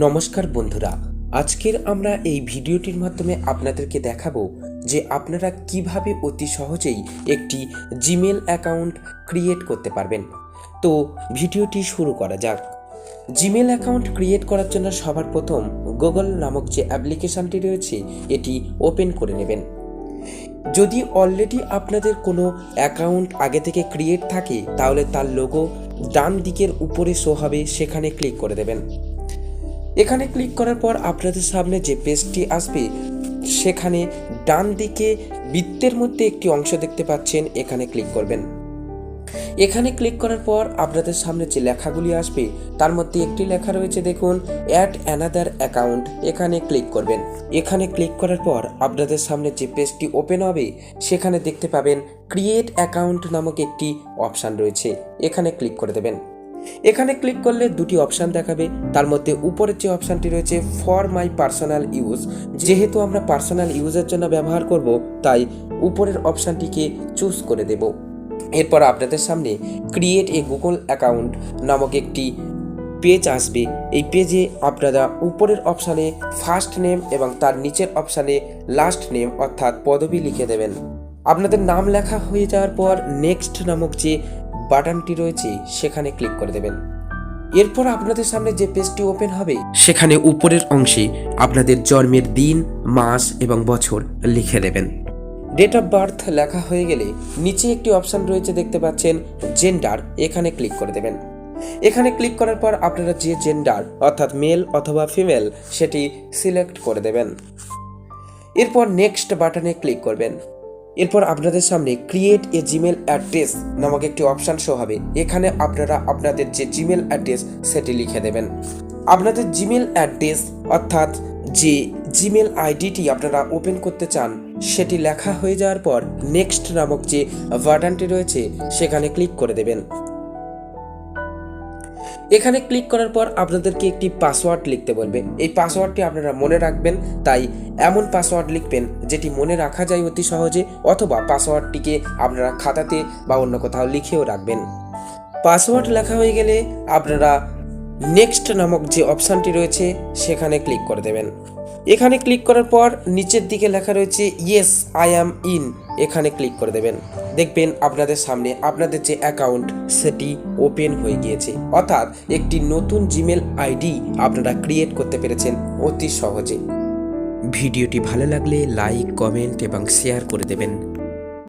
নমস্কার বন্ধুরা, আজকের আমরা এই ভিডিওটির মাধ্যমে আপনাদেরকে দেখাবো যে আপনারা কীভাবে অতি সহজেই একটি জিমেল অ্যাকাউন্ট ক্রিয়েট করতে পারবেন। তো ভিডিওটি শুরু করা যাক। জিমেল অ্যাকাউন্ট ক্রিয়েট করার জন্য সবার প্রথম গুগল নামক যে অ্যাপ্লিকেশনটি রয়েছে, এটি ওপেন করে নেবেন। যদি অলরেডি আপনাদের কোনো অ্যাকাউন্ট আগে থেকে ক্রিয়েট থাকে, তাহলে তার লোগো ডান দিকের উপরে শো হবে, সেখানে ক্লিক করে দেবেন। এখানে ক্লিক করার পর আপনাদের সামনে যে পেজটি আসবে, সেখানে ডান দিকে বৃত্তের মধ্যে একটি অংশ দেখতে পাচ্ছেন, এখানে ক্লিক করবেন। এখানে ক্লিক করার পর আপনাদের সামনে যে লেখাগুলি আসবে, তার মধ্যে একটি লেখা রয়েছে, দেখুন অ্যাড অ্যানাদার অ্যাকাউন্ট এখানে ক্লিক করবেন। এখানে ক্লিক করার পর আপনাদের সামনে যে পেজটি ওপেন হবে, সেখানে দেখতে পাবেন ক্রিয়েট অ্যাকাউন্ট নামক একটি অপশান রয়েছে, এখানে ক্লিক করে দেবেন। এখানে ক্লিক করলে দুটি অপশান দেখাবে। তার মধ্যে উপরের যে অপশানটি রয়েছে ফর মাই পার্সোনাল ইউজ যেহেতু আমরা পার্সোনাল ইউজের জন্য ব্যবহার করব, তাই উপরের অপশানটিকে চুজ করে দেব। এরপর আপনাদের সামনে ক্রিয়েট এ গুগল অ্যাকাউন্ট নামক একটি পেজ আসবে। এই পেজে আপনারা উপরের অপশানে ফার্স্ট নেম এবং তার নিচের অপশানে লাস্ট নেম অর্থাৎ পদবি লিখে দেবেন। আপনাদের নাম লেখা হয়ে যাওয়ার পর নেক্সট নামক যে বাটনটি রয়েছে, সেখানে ক্লিক করে দেবেন। এরপর আপনাদের সামনে যে পেজটি ওপেন হবে, সেখানে উপরের অংশে আপনাদের জন্মের দিন, মাস এবং বছর লিখে দেবেন। ডেট অফ বার্থ লেখা হয়ে গেলে নিচে একটি অপশান রয়েছে, দেখতে পাচ্ছেন জেন্ডার এখানে ক্লিক করে দেবেন। এখানে ক্লিক করার পর আপনারা যে জেন্ডার অর্থাৎ মেল অথবা ফিমেল সেটি সিলেক্ট করে দেবেন। এরপর নেক্সট বাটনে ক্লিক করবেন। এরপর আপনাদের সামনে ক্রিয়েট এ জিমেল অ্যাড্রেস নামক একটি অপশান শো হবে। এখানে আপনারা আপনাদের যে জিমেল অ্যাড্রেস সেটি লিখে দেবেন। আপনাদের জিমেল অ্যাড্রেস অর্থাৎ যে জিমেল আইডিটি আপনারা ওপেন করতে চান, সেটি লেখা হয়ে যাওয়ার পর নেক্সট নামক যে বাটনটি রয়েছে, সেখানে ক্লিক করে দেবেন। এখানে ক্লিক করার পর আপনাদেরকে একটি পাসওয়ার্ড লিখতে বলবে। এই পাসওয়ার্ডটি আপনারা মনে রাখবেন, তাই এমন পাসওয়ার্ড লিখবেন যেটি মনে রাখা যায় অতি সহজে অথবা পাসওয়ার্ডটিকে আপনারা খাতাতে বা অন্য কোথাও লিখেও রাখবেন। পাসওয়ার্ড লেখা হয়ে গেলে আপনারা নেক্সট নামক যে অপশানটি রয়েছে, সেখানে ক্লিক করে দেবেন। এখানে ক্লিক করার পর নিচের দিকে লেখা রয়েছে ইয়েস আই অ্যাম ইন এখানে ক্লিক করে দেবেন। দেখবেন আপনাদের সামনে আপনাদের যে অ্যাকাউন্ট, সেটি ওপেন হয়ে গিয়েছে। অর্থাৎ একটি নতুন জিমেল আইডি আপনারা ক্রিয়েট করতে পেরেছেন অতি সহজে। ভিডিওটি ভালো লাগলে লাইক, কমেন্ট এবং শেয়ার করে দেবেন।